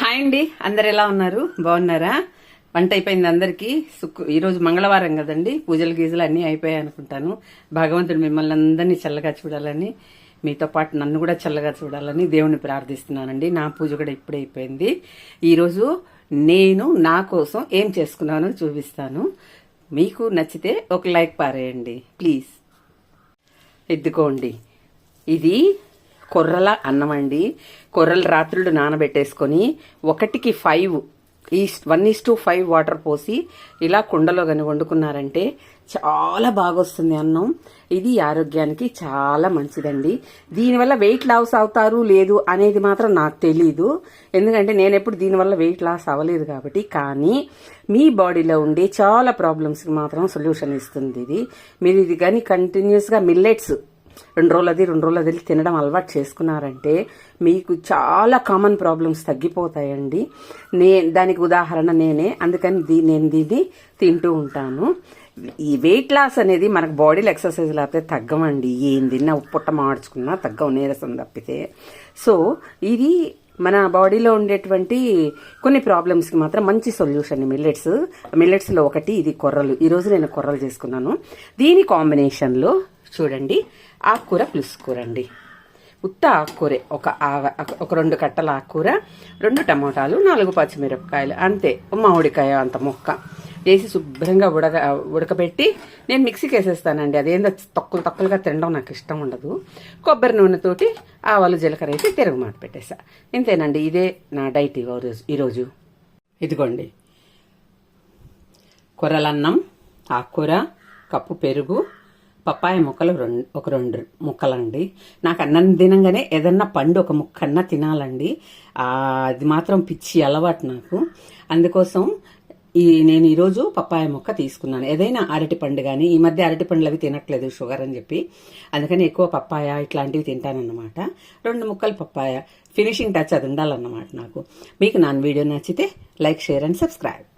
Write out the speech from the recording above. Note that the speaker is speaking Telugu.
హాయ్ అండి. అందరు ఎలా ఉన్నారు? బాగున్నారా? వంట అయిపోయింది అందరికీ. సుక్కు ఈరోజు మంగళవారం కదండి. పూజలు గీజలు అన్నీ అయిపోయాయి అనుకుంటాను. భగవంతుడు మిమ్మల్ని అందరినీ చల్లగా చూడాలని మీతో పాటు నన్ను కూడా చల్లగా చూడాలని దేవుని ప్రార్థిస్తున్నానండి. నా పూజ కూడా ఇప్పుడే అయిపోయింది. ఈరోజు నేను నా కోసం ఏం చేసుకున్నానో చూపిస్తాను. మీకు నచ్చితే ఒక లైక్ పారేయండి. ప్లీజ్. ఎద్దుకోండి ఇది కొర్రల అన్నం అండి. కొర్రలు రాత్రులు నానబెట్టేసుకొని ఒకటికి ఫైవ్ ఈ one is to five water పోసి ఇలా కుండలో కానీ వండుకున్నారంటే చాలా బాగా వస్తుంది అన్నం. ఇది ఆరోగ్యానికి చాలా మంచిదండి. దీనివల్ల వెయిట్ లాస్ అవుతారు లేదు అనేది మాత్రం నాకు తెలీదు. ఎందుకంటే నేను ఎప్పుడు దీనివల్ల వెయిట్ లాస్ అవ్వలేదు కాబట్టి కానీ మీ బాడీలో ఉండే చాలా ప్రాబ్లమ్స్కి మాత్రం సొల్యూషన్ ఇస్తుంది ఇది. మీరు ఇది కానీ కంటిన్యూస్గా మిల్లెట్స్ రెండు రోజులు అది రెండు రోజులు అది తినడం అలవాటు చేసుకున్నారంటే మీకు చాలా కామన్ ప్రాబ్లమ్స్ తగ్గిపోతాయండి. నే దానికి ఉదాహరణ నేనే అందుకని దీ నేను దీన్ని తింటూ ఉంటాను. ఈ వెయిట్ లాస్ అనేది మనకు బాడీలో ఎక్సర్సైజ్ లేకపోతే తగ్గమండి ఏం తిన్నా ఉప్పుట్ట మార్చుకున్నా తగ్గం నీరసం తప్పితే. సో ఇది మన బాడీలో ఉండేటువంటి కొన్ని ప్రాబ్లమ్స్కి మాత్రం మంచి సొల్యూషన్ మిల్లెట్స్ మిల్లెట్స్లో ఒకటి ఇది కొర్రలు. ఈరోజు నేను కొర్రలు చేసుకున్నాను. దీని కాంబినేషన్లో చూడండి. ఆకుకూర పులుసుకూర అండి ఉత్త ఆకుకూరే ఒక ఆవ- ఒక రెండు కట్టల ఆకుకూర రెండు టమోటాలు నాలుగు పచ్చిమిరపకాయలు అంతే. మామిడికాయ అంత మొక్క. వేసి శుభ్రంగా ఉడక ఉడకబెట్టి నేను మిక్సీకి వేసేస్తానండి. అదేందో తక్కువ తక్కువగా తినడం నాకు ఇష్టం ఉండదు. కొబ్బరి నూనెతోటి ఆవాలు జీలకర్ర వేసి తిరగమాట పెట్టేసా. ఇంతేనండి ఇదే నా డైట్ ఈరోజు ఈరోజు ఇదిగోండి. కూరలన్నం ఆకుకూర కప్పు పెరుగు పప్పాయ ముక్కలు రెండు ఒక రెండు ముక్కలండి. నాకు అన్నం తినంగానే ఏదన్నా పండు ఒక ముక్కన్నా తినాలండి. అది మాత్రం పిచ్చి అలవాటు నాకు. అందుకోసం ఈ నేను ఈరోజు పప్పాయ ముక్క తీసుకున్నాను. ఏదైనా అరటి పండు కానీ ఈ మధ్య అరటి పండ్లు అవి తినట్లేదు షుగర్ అని చెప్పి. అందుకని ఎక్కువ పప్పాయ ఇట్లాంటివి తింటానన్నమాట. రెండు ముక్కలు పప్పాయ. ఫినిషింగ్ టచ్ అది ఉండాలన్నమాట నాకు. మీకు నా వీడియో నచ్చితే లైక్ షేర్ అండ్ సబ్స్క్రైబ్.